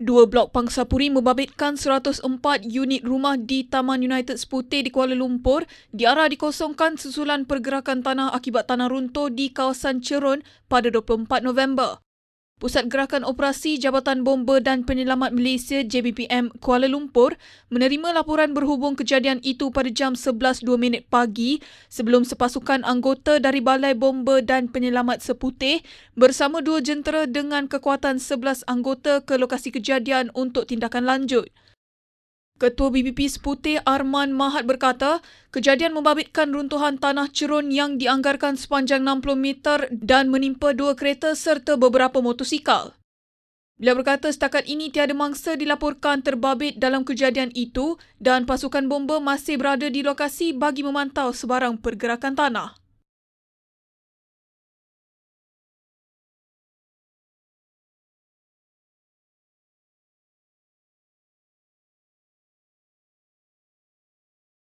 Dua blok Pangsapuri membabitkan 104 unit rumah di Taman United Seputih di Kuala Lumpur diarah dikosongkan susulan pergerakan tanah akibat tanah runtuh di kawasan Cerun pada 24 November. Pusat Gerakan Operasi Jabatan Bomba dan Penyelamat Malaysia JBPM Kuala Lumpur menerima laporan berhubung kejadian itu pada jam 11.02 minit pagi sebelum sepasukan anggota dari Balai Bomba dan Penyelamat Seputih bersama dua jentera dengan kekuatan 11 anggota ke lokasi kejadian untuk tindakan lanjut. Ketua BBP Seputih Arman Mahat berkata, kejadian membabitkan runtuhan tanah cerun yang dianggarkan sepanjang 60 meter dan menimpa dua kereta serta beberapa motosikal. Beliau berkata setakat ini tiada mangsa dilaporkan terbabit dalam kejadian itu dan pasukan bomba masih berada di lokasi bagi memantau sebarang pergerakan tanah.